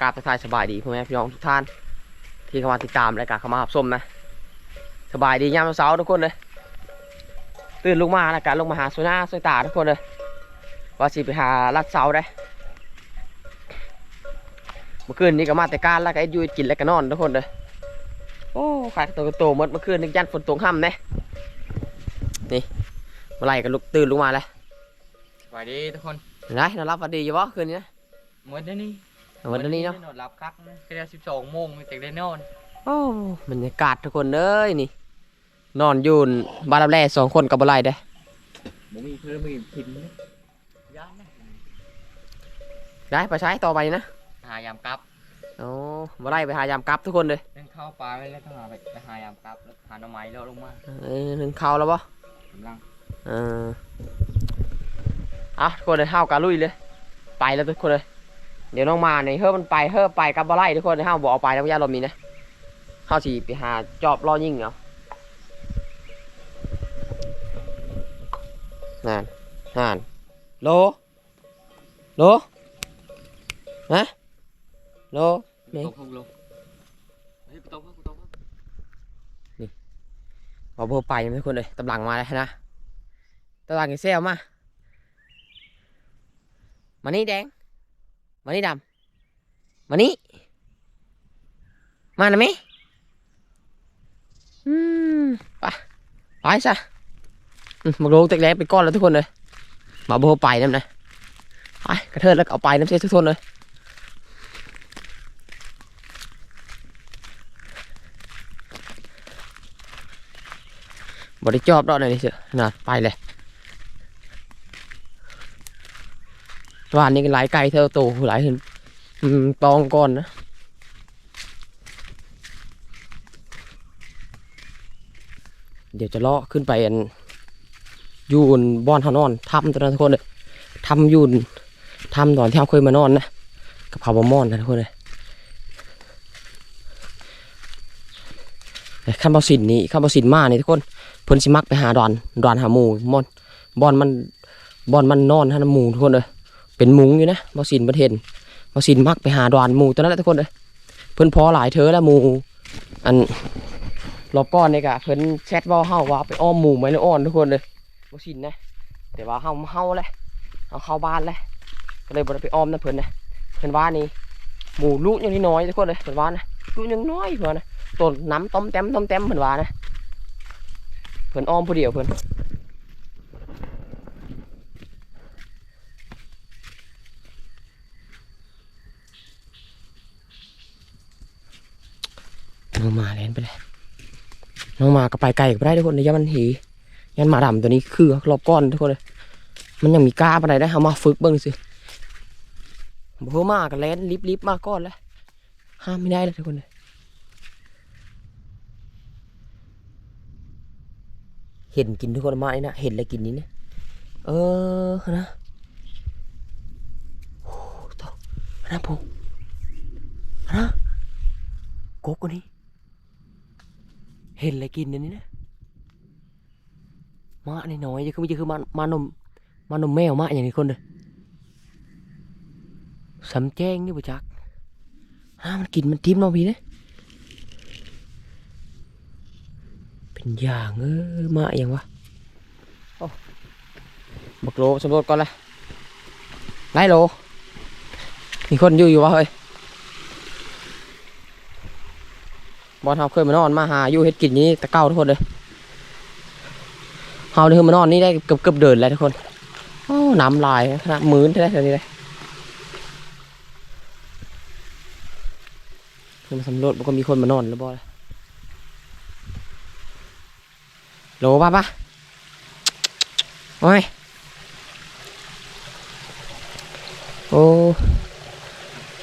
เอากราบทักทายสบายดีพ่อแม่พี่น้องทุกท่าน ที่เข้ามาติดตามรายการเข้ามารับชมนะสบายดียามเช้าๆทุกคนเลยตื่นลงมานะการลงมาหาสุนาสุตาทุกคนเลยว่าสิไปหาลัดเสาได้เมื่อคืนนี้ก็มาแต่การแล้วก็ไอ้ยูกินแล้วก็นอนทุกคนเลยโอ้ขาดตัวกระโตหมดเมื่อคืนนึกยันฝนตกห้ำเนี่ยนี่เมื่อไหรก็ลุกตื่นลงมาแล้วสวัสดีทุกคนเห็นไหมนอนรับวันดีอยู่วะคืนนี้นะเมื่อเดือนนี้ วันนี้เนาะนอนหลับคักนะแค่สิบสองโมงมีแต่ได้นอนโอ้บรรยากาศทุกคนเอ้ยนี่ นอนอยู่บ้านรับแร่สองคนกับบ่ไรได้บ่มีเพื่อนมีพินนะย่านนะได้ไปใช้ต่อไปนะหายามกลับโอ้บ่ไรไปหายามกลับทุกคนเลยเล่นเข้าป่าไปแล้วก็หาไปไปหายามกลับแล้วหาหน่อไม้แล้วลงมาเอ้ยนึ่งข้าวแล้วปะกำลังเอออะทุกคนเลยห้าวกาลุยเลย ไปแล้วทุกคนเลย เดี๋ยวน้องมาเนี่ยเฮ้ยมันไปเฮ้ยไปกับบ่ไรทุกคนเลยห้าวบอกเอาไปแล้วย่าลมนี้นะห้าวสีไปหาจอบรอยิงเอานั่นนั่นโลโลฮะโลไหนตกลงลงเฮ้ยไปตกครับไปตกครับเอาเบอร์ไปยังไม่คนเลยตำหลังมาเลยนะตำหลังกี่เซลมามานี่แดง มานี่ดำมานี่มาหน่อยไหมอืมไปไปซะมาโลแตกแรงเป็นก้อนแล้วทุกคนเลยมาเบไปนั่นนะไปกระเทิดแล้วเอาไปน้ำเสียทุกคนเลยบริจอบดอกหน่อยนี่เถอะนะไปเลย วานนี้หลายไก่เท่าโตหลายเห็นตองก่อนนะเดี๋ยวจะเลาะขึ้นไปอันยูนบ้อนเขานอนทำตอนนั้นทุกคนเลยทำยูนทำตอนที่เขาเคยมานอนนะกับเขาบอมอนนะทุกคนเลยขั้นบอสินนี่ขั้นบอสินมานี่ทุกคนเพิ่นสิมักไปหาดอนดอนหาหมูมอนบอนมันบอนมันนอนหาหมูทุกคนเลย เป็นมุงอยู่นะบ่สินบ่เห็นบ่สินมักไปหาดอนหมูตัวนั้นแหละทุกคนเลยเพิ่นพอหลายเธอแล้วหมูอันรอบก้อนนี่กะเพิ่นแชทว้าเฮาว่าไปอ้อมหมูไม้ละอ่อนทุกคนเลยบ่สินนะแต่ว่าเฮาเฮาแหละเอาเข้าบ้านแหละก็เลยบไปอ้อมนะเพิ่นนะเพิ่นว่านี่หมูลูกยังน้อยทุกคนเลยเพิ่นว่านะลูกยังน้อยเพิ่นนะต้นน้ำต้มเต็มต้มเต็มเพิ่นว่านะเพิ่นอ้อมผู้เดียวเพิ่นน้องหมาเล่ นไปเลยน้องหมาก็ไปไกลก็ได้ทุกคนเลยยันมันหียันหมาดำตัวนี้คือรอบก้อนทุกคนเลยมันยังมีกล้าปานใดได้เอามาฝึกเบิ่งสิบ่เพิ่มมากก็แล่นลิบมากก้อนแล้วห้ามไม่ได้เลยทุกคนเลยเห็นกินทุกคนมาเลยนะเห็นอะไรกินนี้เนี่ยเออนะโอ้ตองนะพงนะกกคนนี้ เห็นอะไรกินเนี่ยนี่นะมาในน้อยๆจะคือจะคือมามานมมานมแมวมาอย่างนี้คนเลยสำแจ้งนี่บุจักฮะมันกินมันทิมเนาพี่เนี่ยเป็นอย่างเออมาอย่างวะโอ้บักโลสำรวจก่อนเลยไล่โลมีคนอยู่อยู่วะเฮ้ย บอลเฮาเคยมานอนมาหาอยู่เฮ็ดกินนี้ตะเก้าทุกคนเลยเฮาเนี่ยมานอนนี่ได้เกือบเกือบเดินแล้วทุกคนโอ้น้ำลายขนาดมื้นได้เท่านี้เลยคือมาสำรวจมันก็มีคนมานอนแล้วบอลโหลป่ะป่ะโอ้ยโอ้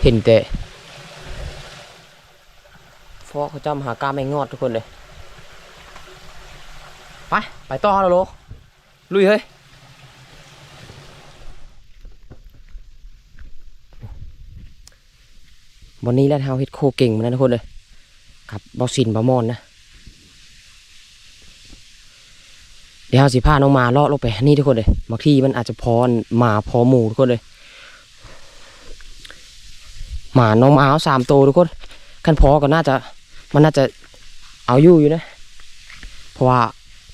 เห็นแต่ ฟอกเขาจำหากาไม่งอดทุกคนเลย ไป ไปต่อแล้วโลลุยเฮ้ยวันนี้แล้วเท้าเฮ็ดโคเก่งมือนกันทุกคนเลยกับบอสินบอมอนนะ เดี๋ยวเราสิพาน้องมาเลาะลงไปนี่ทุกคนเลยบางทีมันอาจจะพอหมาพอหมูทุกคนเลยหมาน้องมาเอาสามตัวทุกคนกันพอก็น่าจะ มันน่าจะเอาอยู่อยู่นะ เพราะว่า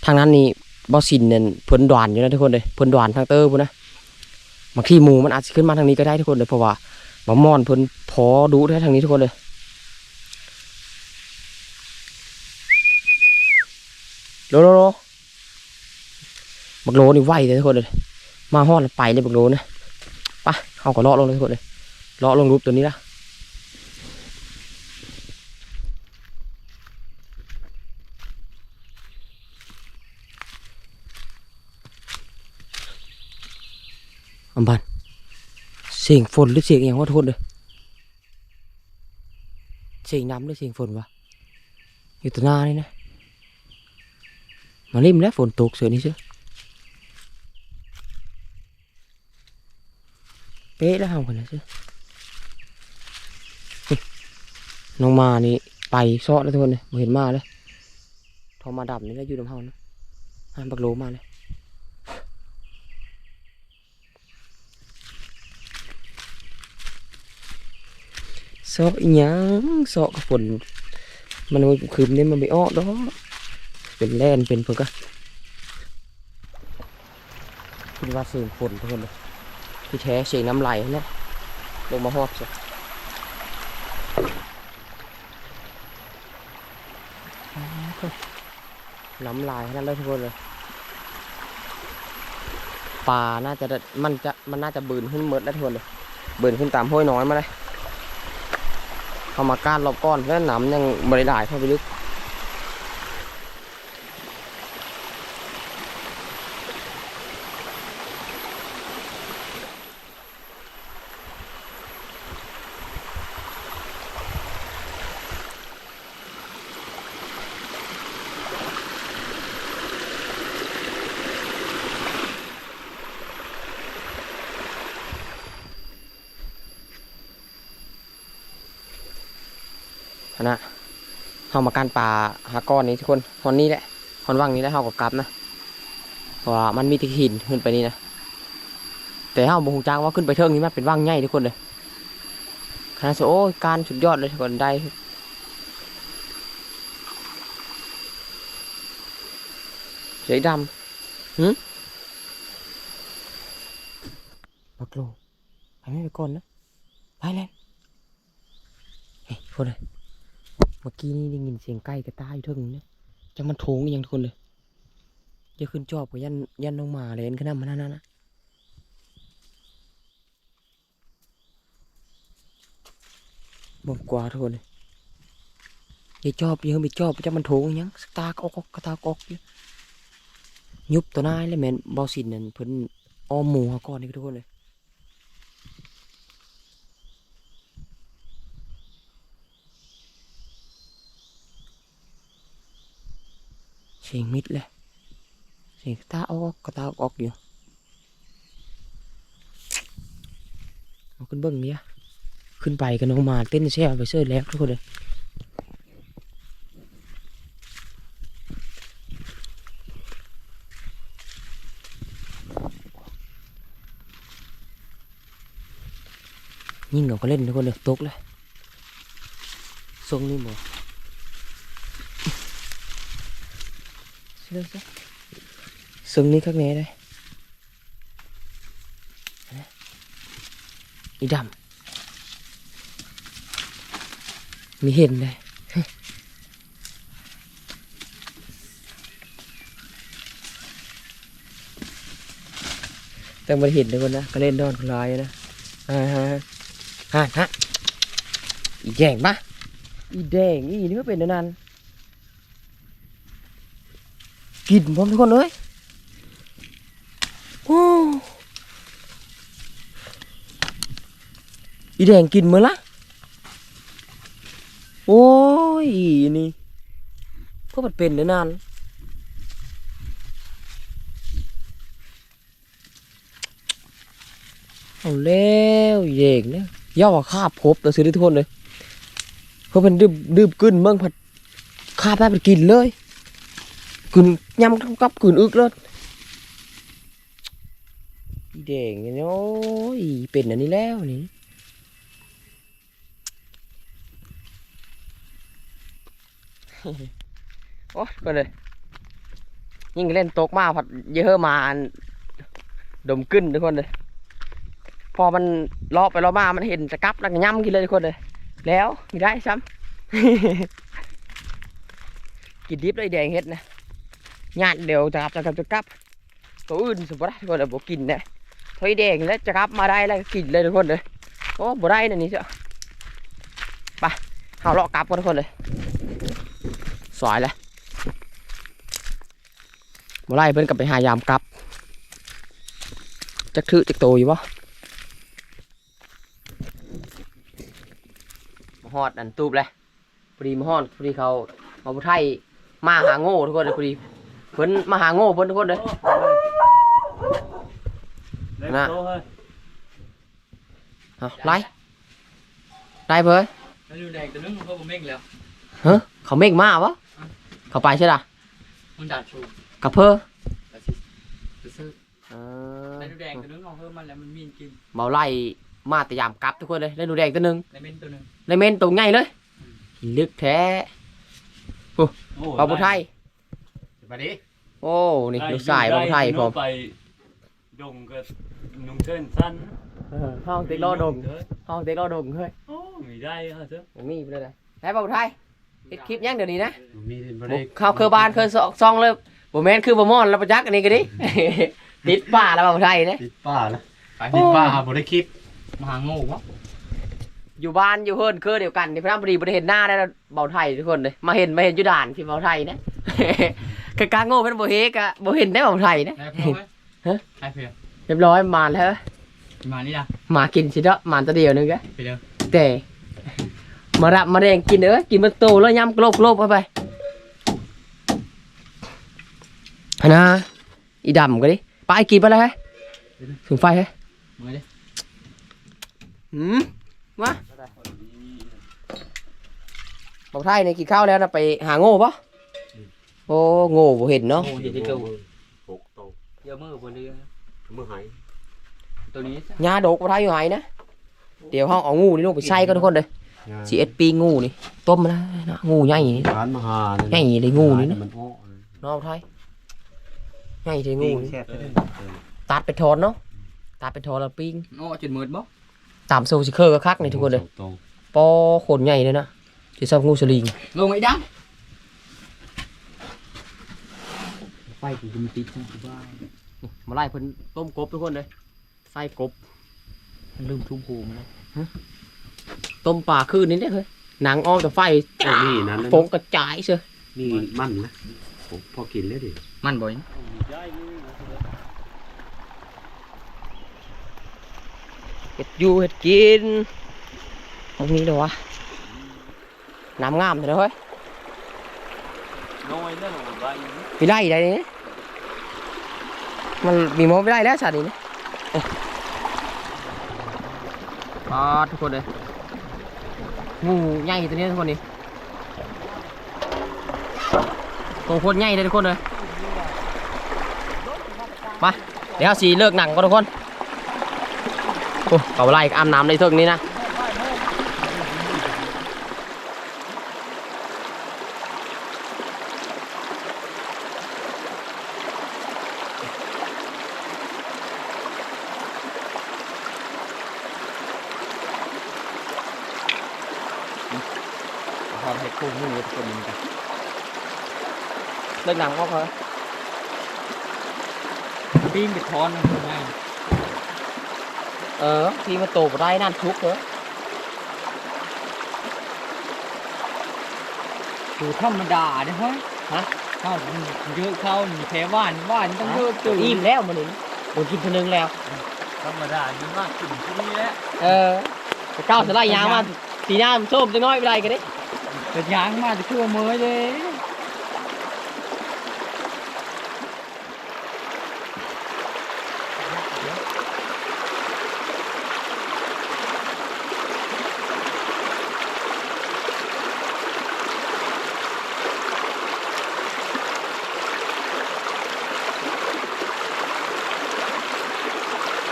ทางนั้นนี่บอสินเนี่ยเพิ่นด่านอยู่นะทุกคนเลยเพิ่นด่านทางเตอร์พุ่นนะบางทีหมูมันอาจจะขึ้นมาทางนี้ก็ได้ทุกคนเลยเพราะว่าบะมอนเพิ่นพอดูได้ทางนี้ทุกคนเลยโลโลโลบักโลนี่ไวเลยทุกคนเลยมาฮอดไปเลยบักโลนะไปเอาก็เลาะลงเลยทุกคนเลยเลาะลงรูปตัวนี้ละ อัมบันเสียงฝนหรือเสียงอย่างวะทุนเลยเสียงน้ำหรือเสียงฝนวะอยู่ตัวหน้านี่นะมาริมแล้วฝนตกเสือนี่เสือเป๊ะแล้วทำกันนะสินี่น้องมานี่ไปซ้อแล้วทุกคนเลยเห็นมาเลยทรมาดับนี่แล้วอยู่น้ำเฮานะหันบักโลมาเลย ซออีหยังซอกับฝนมันคืมนี่มันไม่ออกดอกเป็นแล่นเป็นเพื่อกะคิดว่าเสียงฝนทุกคนเลยที่แท้เสียงน้ำไหลนะลงมาฮอดสิน้ำลายนั่นเลยทุกคนเลยปลาน่าจะมันจะมันน่าจะบืนขึ้นเมดแล้วทุกคนเลยบืนขึ้นตามห้วยน้อยมาเลย เขามาก้านรอบก้อนแล้วน้ำยังบริได้เข้าไปลึกนะ เข้ามากานปลาหาก้อนนี้ทุกคนฮอนนี้แหละฮอนว่างนี้แล้วเข้ากับกลับนะเพราะว่ามันมีที่หินขึ้นไปนี่นะแต่เฮาบ่ฮู้จักว่าขึ้นไปเทิงนี้มันเป็นว่างใหญ่ทุกคนเลยขนาดโอ้ยการสุดยอดเลยทุกคนได้เสียดำหืมบักโลไปไม่ไปก่อนนะ ไปเลยเฮ้ยพวกเลย เมื่อกี้นี่ได้ยินเสียงไก่กระต่าอยู่เทิงนี่นะจังมันโถงอหยังทุกคนเลยจะขึ้นจอบกับยันยันลงมาเลยขนาดมันนั่นนะบ่มกว่าทุกคนเลยย่าจอบยังไปจอบจังมันโถงอหยังสตาร์กอกกระตากอกยุบตัวนายเลยแมนบอสินนั่นเพิ่นออมหมูก่อนนี่ทุกคนเลย เสียงมิดเลย เสียงตาออกกระตาออกอยู่เอาขึ้นเบิ้งเนี้ยขึ้นไปกันน้องมาเต้นแช่ไปเสื้อแล้วทุกคนเลยยิ่งเราก็เล่นทุกคนเลยตกเลยทรงนี่หมด เลือกซะซึ่งนี่ข้างในเลยนะอีดำมีเห็นเลยแต่มาเห็นเลยคนนะก็เล่นดอนคลายนะอ่าฮะฮะฮะอีแดงปะอีแดงอีนี่ก็เป็นอันนน กินพร้อมทุกคนเลยโอ้อีแดงกินมื้อละโอ้ยนี่เพื่อมันเป็นเดี๋ยวนานเอาแล้วอีแดงเนี่ยย่าว่าคาบพบแล้วซื้อได้ทุกคนเลยเพื่อมันดืบดืบกึนเมืองผัดคาบได้มันกินเลยกึน nhăm trong cốc cường ướt lên đèn nó เป็นอันนี้แล้วนี่โอ้ยก็เลยยิ่งเล่นตกมาผัดเยอะมาดมขึ้นทุกคนเลย พอมันล้อไปล้อมามันเห็นตะกับแล้วก็ย่ำกินเลยทุกคนเลย แล้วมีได้ซ้ำ กินดิบเลยแดงเห็ดนะ ญาติเดี๋ยวจะกลับจะกลับจะกลับตัวอื่นสมบูรณ์ทุกคนเลยบอกกินนะถอยแดงแล้วจะกลับมาได้แล้วกินเลยทุกคนเลยโอ้บ่ได้นะนี่เจ้าไปเอาเลาะกลับกันทุกคนเลยสวยเลยบ่ได้เพิ่นกลับไปหายามกลับจักถือจักโตอยู่บ่มาฮอดอันตูบเลยพอดีมาฮอดพอดีเขามาบุไทยมาหาโง่ทุกคนเลยพอดี เพิ่นมาหาโง่เพิ่นทุกคนเลยนะเอาไล่ไล่เพิ่นแล้วดูแดงตัวนึงเขาบ่เม่งแล้ว เฮ้ยเขาเมฆมาวะเขาไปใช่ไหมมันดัดชูกับเพิ่นแล้วสิไปซื้อเออแล้วดูแดงตัวนึงเอาเพิ่มมันแล้วมันมีกินเบาไล่มาแต่ยามกลับทุกคนเลยได้ดูแดงตัวหนึ่งแล้วเม่นตัวนึงได้เมนตัวใหญ่เลยกินลึกแท้เบาบุไทย ไปดิโอ้นี่ลูกชายเบาบุไทยผมไปดงก็นุ่งเกินสั้นห้องติ๊กโลดงห้องติ๊กโลดงเฮ้ยโอ้ไม่ได้ฮะเถอะผมมีไปเลยนะแล้วเบาบุไทยติดคลิปยังเดี๋ยวนี้นะมีบ่บุได้กเข้าเครือบานเคยซองเลยบ่แมนคือบ่มอนแล้วประจักษ์อันนี้ก็ดิติดป่าแล้วเบาบุไทยนะติดป้าละไปติดป้าบ่ได้คลิปมาหาโง่วะ อยู่บ้านอยู่เฮิร์นคือเดียวกันนี่พระนามบดีบ่ได้เห็นหน้าได้แล้วเบาไทยทุกคนเลยมาเห็นมาเห็นอยู่ด่านที่เบาไทยนะกะกาโง่เป็นบ่เฮกะบ่เห็นได้เบาไทยนะได้เพื่อนไหมฮะได้เพื่อนเรียบร้อยมาแล้วมานี่ละหมากินสิเด้อหมาตัวเดียวนึงกะไปเด้อแต่มารับมาแดงกินเด้อกินมันโตแล้วยำกรอบกรอบเข้าไปอันนะอีดำก็ดิไปกินไปเลยเฮ้ยถึงไฟเฮ้ยมือดิหืมมา บอกไทยในกินข้าวแล้วนะไปหาโง่ปะโอ้โง่บ่เห็นเนาะโง่เห็นที่ตัวหกโตเยอะมือบนเรือมือหายตัวนี้ยาดกบ่ไทยอยู่ไหนนะ เดี๋ยวห้องเอางูนี่ลงไปใส่กันทุกคนเลยสีเอสปีงูนี่ ต้มมาแล้วนะงูใหญ่นี่ ร้านมหาใหญ่เลยงูนี่นะมันอ้อเนาะบ่ไทยใหญ่เลยงูนี่แซ่บไปเลยตัดไปทอนเนาะ ตัดไปทอนแล้วปิ้งโง่จุดมืดบ่ตามโซซิเคอร์ก็คักนี่ทุกคนเลย โตปอขนใหญ่เลยนะ ที่ชอบงูสลิงลงไอ้ดำไฟกูมันติดจังกูบ้ามาไล่เพิ่นต้มกบทุกคนเลยใส่กบมันลืมทุ่มภูมิแล้วต้มปลาคืนนี้เนี่ยเฮ้ยหนังออกแต่ไฟโอ้นี่นั้นนะฟงกระจายเชียวนี่มันนะผมพอกินแล้วดิมันบ่อยเห็ดอยู่เห็ดกินตรงนี้เลยวะ น้ำงามเลยเฮ้ยน้ยไปไล่ได้นี่มันมีโมไม่ได้แล้วสัตว์นี่นะโอ้ปาทุกคนเลยงูใหญ่ตัวนี้ทุกคนนี่ตัวคตรใหญ่เลยทุกคนเลยมาเดี๋ยวสีเลิกหนังก่อนทุกคนโอ้เขาไล่อาบน้ำในเทิงนี้นะ เห็ดคู่มือคนนึงกันเลิกหนังก็พอปิ้งไปทอนง่ายเออที่มาโตบได้นั่นทุกเหรอดูธรรมดาเด้อเฮ้ยฮะข้าวเยอะข้าวแพ้ว่านว่านต้องเยอะตื่นอิ่มแล้วมันนี่โดนกินทีนึงแล้วธรรมดานี่มากขึ้นที่นี่แหละเออแต่ก้าสไลด์ยางมาสีหน้ามันส้มจะน้อยไปได้กันดิ แต่ยางมาจะชั่วเมื่อยเลย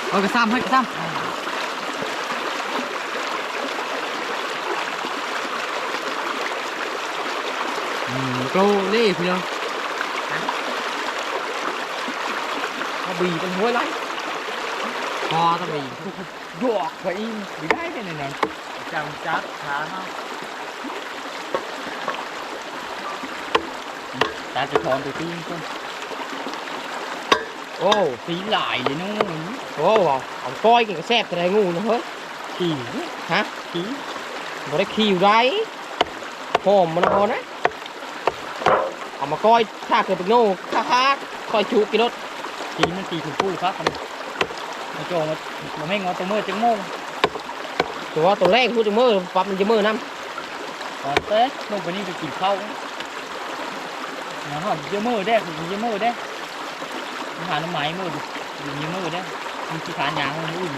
เอากระซ้ำให้กระซ้ำ โกเล่พี่น้องเขาบีเป็นหัวไรพอต้องบีดอกไปอีไม่ได้แค่ไหนนะจำจัดขาเนาะตาจะถอนตัวตีนก่อนโอ้สีหลายเลยนู้นโอ้เอาก้อยกินกระแซบจะได้งูนะเฮ้ยขี่ฮะขี่บ่ได้ขี้อยู่ไรหอมมันเอานะ เอามาก้อยถ้าเกิดเป็นงูค่าค่าก้อยชูกิรถขี่มันขี่ถูกผู้ครับมาโจมามาไม่งอตัวมือจังโม่ตัวตัวแรกพูดจะมือปั๊บมันจะมือน้ตอนเต้ลงไปนี่ไปกินข้าวนะฮะเยอะมือได้ผมเยอะมือได้มันหน้ำไม้มือดิอยู่เยอะมือได้มันขี้ขานยางมันอุ่น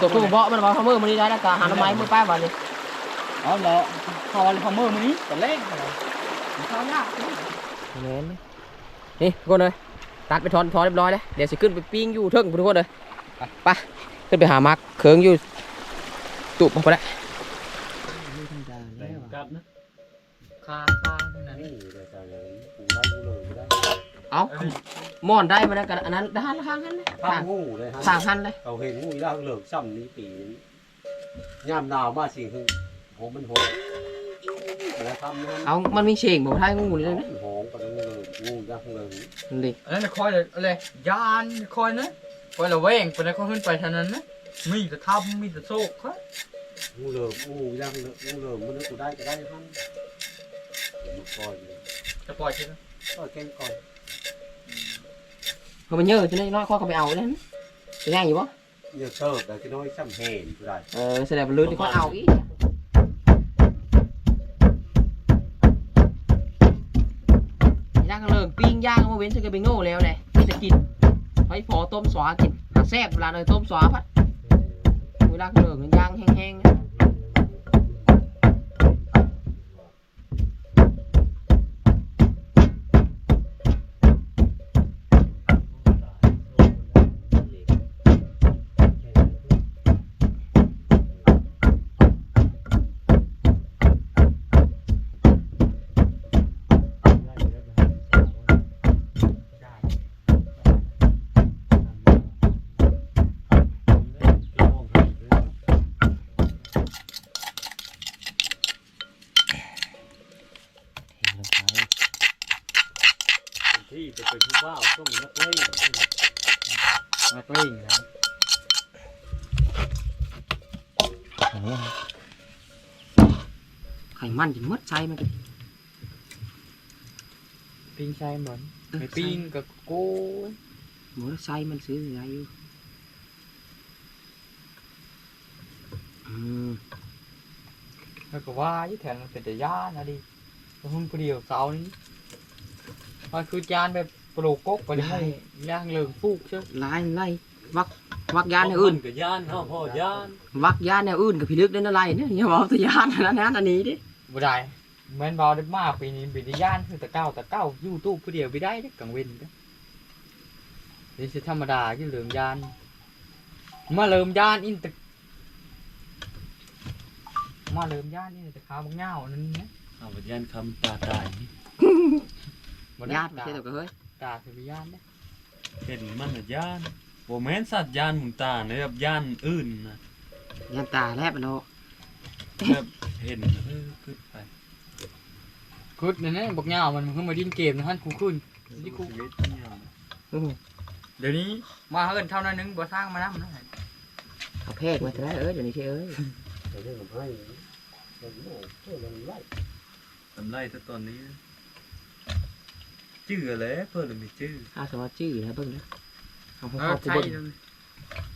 ตัวผู้เพาะมันมาเขามือมันนี่ได้แล้วก็หาหน้ำไม้มือป้ามาเลยอ๋อเหรอพอเลยพอมือมันนี้ตอนแรก เหรอข้าวยากแม่นไหมนี่ทุกคนเลยตัดไปทอนทอนเรียบร้อยแล้วเดี๋ยวสิขึ้นไปปิ้งอยู่เทิงทุกคนเลยไปขึ้นไปหามักเคิงอยู่ตุบมาไปแล้วกลับนะคาคาเท่านั้นนี่เลยจ้าเลยกูได้กูเลยกูได้เอาหมอนได้มาแล้วกันอันนั้นด้านข้างกันเลยข้าทางงูเลยฮะทางหันเลยเขาเห็นงูย่างเหลืองซ้ำนี้ปีนี้ยามหนาวมาสิคือหอมมันหอม แล้วทำนั้นเอามันมีเสียงบอกท้ายงูเลยนะหอมกับงูเลยงูย่างเลยนั่นดิอันนั้นคอยอะไรยานคอยนะคอยละเวงไปนะเขาขึ้นไปเท่านั้นนะมีแต่ทำมีแต่โซกครับงูเหลืองงูย่างเลืองงูเหลืองมันกูได้ก็ได้ท่านมันก่อนจะปล่อยใช่ไหมก็แกงก่อนเขาไปเยอะจนได้น้อยข้อเขาไปเอาเลยนะจะง่ายอยู่ปะอย่าเสิร์ฟแต่ที่น้อยซ้ำเห็นกูได้เออแสดงว่าลื่นที่เขาเอาอีก ปิ้งย่างเอามาเว้นใส่กระเบงโง่แล้วเลยนี่จะกินไว้พอต้มสวากินหาแซ่บเวลาเลยต้มสวาพัดเวลากันเลยมันย่างแห้งๆ มันจะมดใส่มันก็ปิ้งใช่เหมือนไปปิ้งกับโก้มดใส่มันซื้ออะไรอยู่อืมแล้วก็ว่ายี่แถวมันเป็นแต่ย่านนะดิแล้วหุ่นเดียวเสานี้มันคือยานแบบโปรกกไปเลยย่างเหลืองฟูกใช่ไหมไล่ไล่วักวักยานแนวอื่นกับย่านเฮาพ่อย่านวักยานแนวอื่นกับพี่ลึกได้อะไรเนี่ยอย่าบอกแตัวยานอันนั้นนะอันนี้ดิ บ่ได้เหมือนเบาได้มากปีนี้เป็นแต่ย่านคือแต่เก้าแต่เก้ายูทูบผู้เดียวไปได้เด้อกังเว้นเด้อนี่สิธรรมดาที่เหลืองยาน มาเริ่มยานอินแตะมาเริ่มยานอินแตะขาวบางเงานั่นนะเอาย่านคำตาตายบ่ได้ยานตาใช่ตัวก็เฮ้ยตาคือญาณเด้อเห็นมันน่ะย่านบ่แม่นสัตว์ย่านหมุนตาเนยแบบย่านอื่นนะยานตาแลบมันเนาะ แบบเห็นเออขึ้นไปคุดนั่นนะบอกเงามันขึ้นมาดิ้นเกมนะฮั่นกูขึ้นที่กูเล็ดเนี่ยนะอื้อเดี๋ยวนี้มาเฮิรนเท่านั้นนึงบ่สร้างมานํนะเอาเพกมาจะได้เอ้ยเดี๋ยวนี้ใช่เอ้ยแต่เรื่องของให้มันโง่เพื่อมันไล่ทำไรถ้าตอนนี้นะชื่ออะไรเพิ่นเลยมีชื่อถ้าสมมติชื่อนะเบิ่งนะเอาของเออเขากูใช่เบิ่ง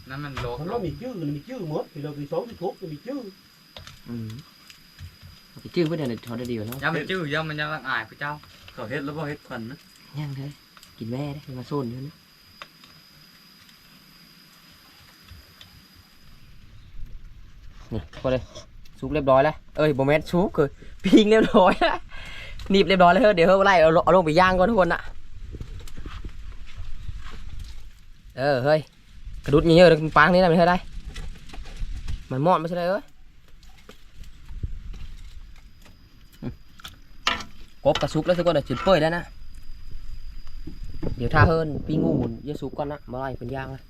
นั่นมันโลกเขาเรามีชื่อมันมีชื่อหมดที่เรามีสองที่ทุกมีชื่อ อืมเอาไปชื่อเพื่อนเดี๋ยวทอได้ดีกว่าเนาะยามันจื้อยามันยังอายพระเจ้าเขาเฮ็ดแล้วบ่เฮ็ดควันนะยังเลยกินแม่ได้มาโซนอยู่นะนี่พอเลยซุกเรียบร้อยแล้วเอ้ยโมเมนต์ซุกคือพิงเรียบร้อยแล้วหนีบเรียบร้อยแล้วเฮ้ยเดี๋ยวเฮ้ยไล่เอาเอาลงไปย่างก่อนทุกคนน่ะเออเฮ้ยกระดุดเยอะๆเลยปางนี้นะมันเท่าได้มันมอดไม่ใช่เลยเอ้ย กบกระซุกแล้วทุกคนเดี๋ยวจุดเปื่อยแล้วนะ เดี๋ยวถ้าเฮิรนปีงูหมุนเยอะซุกก่อนนะมาไล่เป็นย่างเลย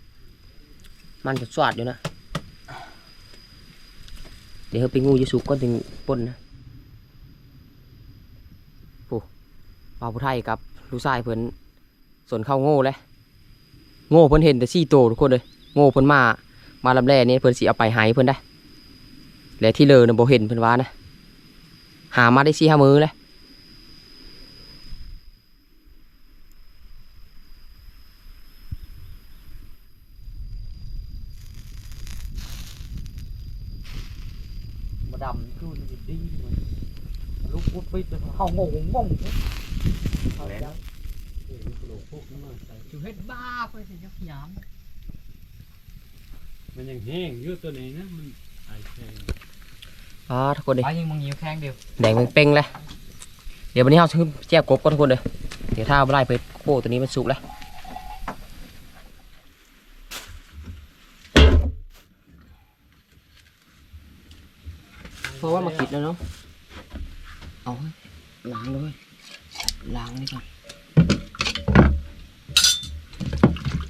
มันจะสวัดอยู่นะ เดี๋ยวเฮาปีงูเยอะซุกก่อนถึงป่นนะโอ้ปลาผู้ไทยกับลูกชายเพิ่นสนเข้าโง่เลยโง่เพิ่นเห็นแต่ซี่โตทุกคนเลยโง่เพิ่นมา มาลำแร่นี่เพิ่นสิเอาไปหายเพิ่นได้และที่เลอนะบ่เห็นเพิ่นว่านะหามาได้สี่ห้ามือเลย มาดำคือมันดีมันลูกวุ้ดไปจน เขางงงงเขาแล้วพวกนี้มาใส่จูเฮ็ดบ้าไปสิยักยามมันยังแห้งอยู่ตัวนี้นะมันไอแข็งอ่าทุกคนดิไปยิงมึงยิ้วแข้งเดียวแดงเป่งเลยเดี๋ยววันนี้เราซื้อแจ่วกบก่อนทุกคนเลยเดี๋ยวถ้าเอาไล่ไปโคตัวนี้มันสุกแล้วเพราะว่ามาคิดแล้วเนาะเอา ล้างเลยล้างนี่ก่อน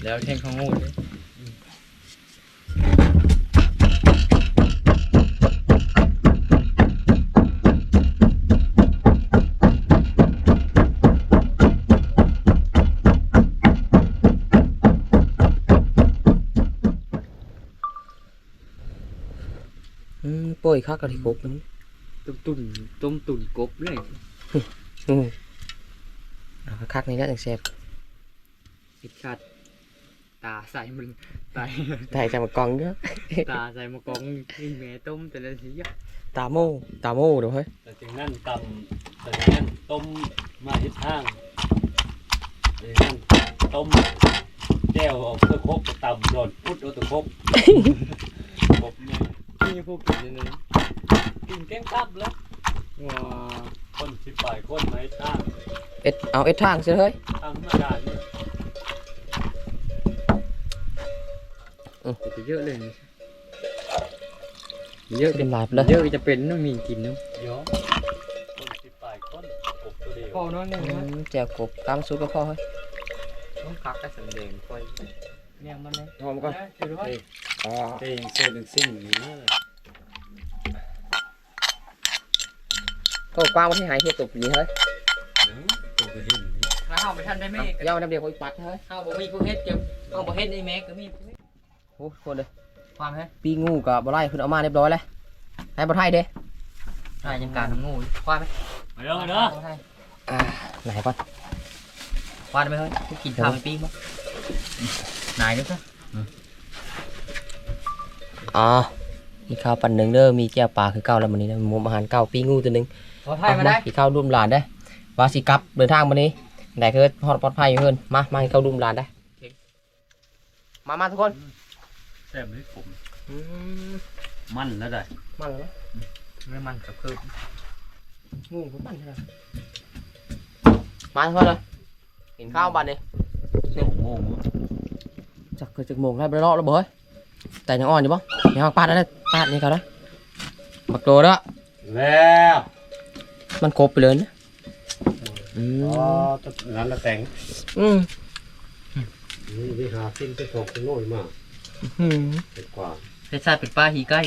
แล้วแทงเขางูเลยอืมโป้ยคักกะทิกบนึงต้มตุ่นต้มตุ่นกบเลย อืมเอาคักๆนี่แล้วจังแซ่บปิดขาดตาใส่มันตาถ่ายจากมากองเด้อตาใส่มากองนี่แม่ต้มแต่ละทีอะตาโม่ตาโม่เดี๋ยวเฮ้ยแต่จึงนั่นตำแต่จึงนั่นต้มมาทิศทางแต่จึงนั่นต้มแก้วเอาเพื่อครบไปตำโดนพุดเอาแตัวครบครบเนี่ยนี่พวกกินเลยนะกินแกงตับแล้วว้า คนสิบปลายคนไม้ทางเอ็ดเอาเอ็ดทางเสียเฮ้ยทางธรรมดาเนี่ยจะเยอะเลยนี่เยอะเป็นลายไปเลยเยอะจะเป็นต้องมีกินเนาะเดี๋ยวคนสิบปลายคนกบตัวเดียวพอน้อยหนึ่งอืนะมแจ่วกบกามสุกก็พอเฮ้ยต้องคักกระสันแดงคอยเนี่ยมันเลยหอมก่อนคือว่าอ๋อเองเส้นหนึ่งสิ่งนี้ นะก็กว้างมันที่หายเห็ดตกนี้เฮ้ยเดี๋ยวตัวก็เห็นนี่ถ้าเอาไปทันได้ไหมยาวน้ำเดียวก็อีกปัดเฮ้ยเอาบ่มีผู้เฮ็ดเก็บเอาบ่เฮ็ดในแม็กก็มีผู้เฮ็ดโอ้คนเลยความเฮ็ดปีงูกับบะไล่เพิ่นเอามาเรียบร้อยแล้วให้บะไทยเด้ใช่ยังการทำงูความไหมมาเด้อมาเด้ออ่าไหนก่อนความไหมเฮ้ยกูกินข้าวไปปิ้งมั้งนายด้วยซะอ๋อมีข้าวปั่นหนึ่งเด้อมีแจ่วปลาคือเก่าแล้วมื้อนี้นะหมูอาหารเก่าปีงูตัวหนึง ขอถ่ายมาได้อีกข้าวร่วมหลานได้วาสิกลับเดินทางมานี้ไหนคือฮอดปลอดภัยอยู่เพิ่นมามาให้เข้าร่วมหลานได้มามาทุกคนแซ่บเลยผมอืมมันแล้วได้มาแล้วไม่มันกับคืองูผมปั่นใช่ไหมมาทุกคนเลยเห็นข้าวบันนี่สองโมงจักเกิดจากโมงได้ไปรอบแล้วบ่เฮ้ยแต่ยังอ่อนอยู่บ่ยังปาดได้ปาดนี่เขาได้บักโตเด้อแล้ว มันกบไปเลยนะอืมอ๋อตอนนั้นละแต่งอืมนี่ที่หาสิ้นที่ถกที่โน่นมาอืมเป็นกว่าเป็นชาติเป็นปลาหีใกล้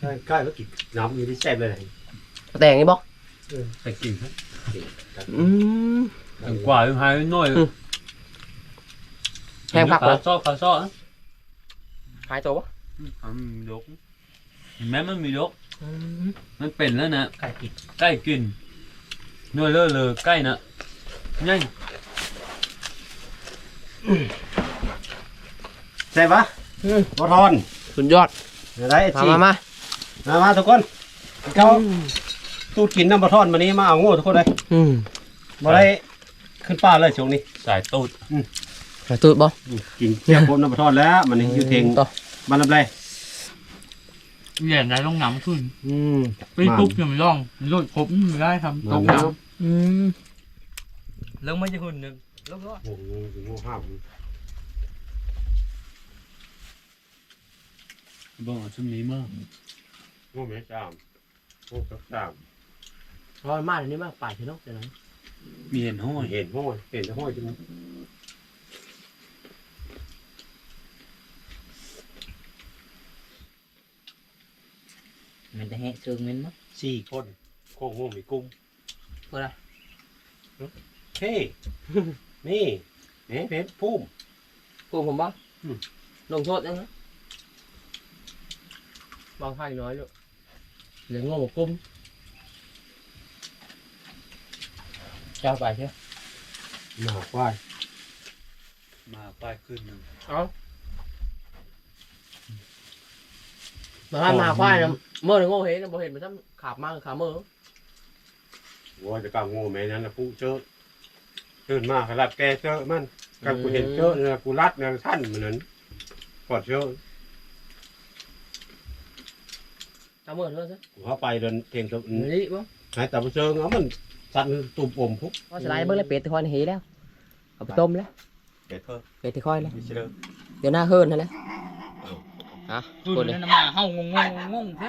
ใกล้ใกล้แล้วกินน้ำอยู่ที่แซ่บเลยแต่งนี่บ่ไปกินครับอืมถึงกว่ายังหายน้อยอืมแห้งผักขาเลยซอกขาซอกหายตัวบ่อืมมีดกเห็นไหมมันมีดกอื มมันเป็นแล้วนะไก่กินใกล้กินเนื้อเลอะเลยใกล้นะ nhanh ใช่ปะอืมบอทอนสุดยอดเดี๋ยวได้มาจีมามามามาทุกคนเขาตูดกินน้ำบอทอนวันนี้มาเอาโง่ทุกคนเลยอืมมาได้ขึ้นป้าเลยช่วงนี้สายตูดกระตุ้นบ่กินเจียวผมน้ำบอทอนแล้วมันนี่อยู่เทงต่อมันลำไร เหรียญได้ลงน้ำขึ้นอืมไปปุ๊บยังไม่ร่องรถผมไม่ได้ทำตกน้อืมำแล้วไม่จะหุ่นหนึ่งแล้วก็โอ้โหโง่ห้ามบอกชุมนี้มากโง่เมสามโง่กับสามร้อนมากเลยนี่มากป่าชนกเดี๋ยวนั้นมีเห็นห้อยเห็นห้อยเห็นห้อยจน มันจะแหะเชิงเม้นมั้งสี่คนโค้งหัวมีกุ้งเพื่ออะไรเฮ้นี่เฮ้เพชรพุ่ม พูดผมบ้างอืม ลงโทษยังนะบางให้น้อยลูกเหลือโง่กุ้มเจ้าไปใช่หนาควายมาป้ายขึ้นหนึ่งเอามาให้มาควายนะ เมื่อหนึ่งโง่เห็นนะบ่เห็นมันซ้ำขาบมากขาเมื่อว่าจะกางโง่แม่นั้นนะผู้เจอตื่นมาขลัดแกเจอมันกับกูเห็นเจอเนี่ยกูรัดเนี่ยท่านเหมือนนั้นกอดเจอขาเมื่อเท่านั้นซะกูเข้าไปเดินเทียงตัวนี่บ่หายแต่ไปเจอเอามันสั่นตุ่มอมพุกว่าสไลด์เบิ่งแล้วเป็ดที่ค่อยนี่เห็นแล้วเอาไปต้มแล้วเด็ดเพิ่มเป็ดที่ค่อยแล้วไม่เชื่อเดี๋ยวหน้าเฮิร์นนั่นแหละ อะรุ่คนนเลยนั้นมาเฮางงงงงแท้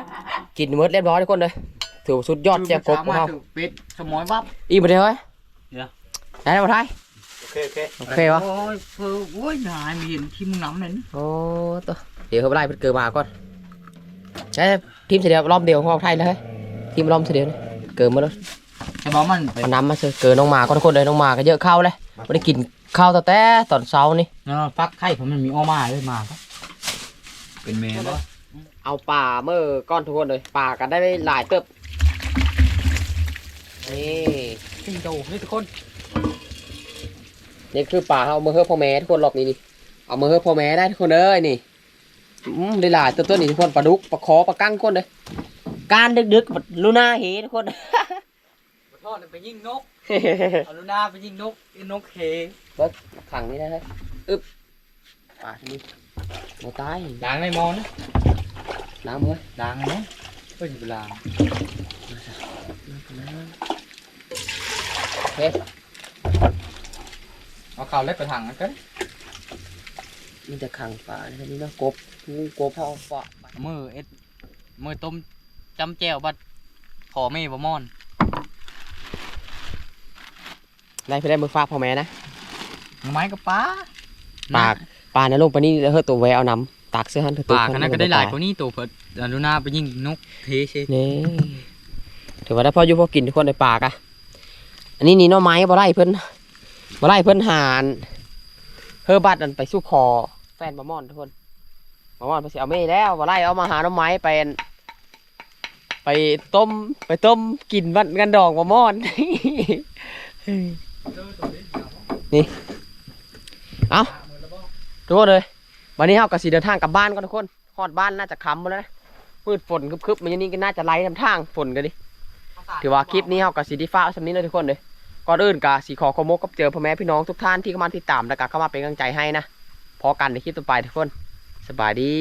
กินหมดเรียบร้อยทุกคนเลยถือว่าสุดยอดแจ่วกบของเราเป็ดสมอยวับ อีกประเดี๋ยวเฮ้ยเดี๋ยวได้แล้วบ่ไทยโอเคโอเคโอเควะ โอ้ยเพิ่โอ้ยนายมีเห็นที่มึงน้ำนั่นโอ้ตัวเดี๋ยวเขาไปไล่เพิ่นเกิดมาก่อนใช่ทีมเสียเดียวรอบเดียวของเราไทยเลยเฮ้ยทีมรอบเสียเดียวนี่เกิดมาแล้วไอ้บอกมันไปเอาน้ำมาเสือเกิดน้องหมาก็ทุกคนเลยน้องหมาก็เยอะข้าวเลยไม่ได้กินข้าวตั้งแต่ตอนเช้านี่ เนาะฟักไข่ผมมันมีอ้อมาเลยมาครับ เป็นเมย์ปะเอาป่าเมื่อก้อนทุกคนเลยป่ากันได้หลายเติบนี่ขึ้นโตนี่ทุกคนนี่คือป่าเอามือเฮือพ่อแม่ทุกคนรอบนี้นี่เอามือเฮือพ่อแม่ได้ทุกคนเลยนี่อืมได้หลายตัวตัวนี้ทุกคนปลาดุกปลาคอปลากั้งทุกคนเลยการดึกๆลูน่าเฮทุกคนขอโทษไปยิงนกเอาลูน่าไปยิงนกไอ้นกเคขังนี่นะฮะอึ๊บป่าทีนี้ โมตายด่างในมอนนะน้ำเฮ้ยด่างนะเฮ้ยเวลาเฮ้ยเอาข่าวเล็กไปถังนะกันมันจะขังป่าในนี้เนาะกบงูกบเผาป่ามือเอ็ดมือต้มจำแจ่วบัดขอไม่บ่มอนได้ไปได้มือฟ้าพ่อแม่นะไม้กับปลาปาก ป่าในลงไปนี่แล้วเฮ้ยตัวแววเอาน้ำตักเสื้อหันเถอะปลาขนาดก็ได้หลายกว่านี้ตัวเพิดเอาลูน่าไปยิงนกเทเชนี่ถือว่าได้พออยู่พอกินทุกคนในปากอะอันนี้นี่หน้อไม้บ่ไล่เพิ่นบ่ไล่เพิ่นหานเฮอบัดอันไปสู้คอแฟนบะม่อนทุกคนบะม่อนไปสิเอาไม่แล้วบ่ไล่เอามาหาหน้อไม้ไปอันไปต้มไปต้มกินบัดกันดองบะม่อน นี่ เอา ทุกคนเลยวันนี้เราก็สิเดินทางกลับบ้านก่อนทุกคนฮอดบ้านน่าจะค่ำหมดแล้วนะมืดฝนคึบๆมันยังนี่ก็น่าจะไล่ทำทางฝนกันดิถือว่าคลิปนี้เราก็สิไดีฟ้ากสำนี้เลยทุกคนเลยก่อนอื่นก็สีขอขอมกกับเจอพ่อแม่พี่น้องทุกท่านที่เข้ามาติดตามและก็เข้ามาเป็นกำลังใจให้นะพอกันในคลิปต่อไปทุกคน สบายดี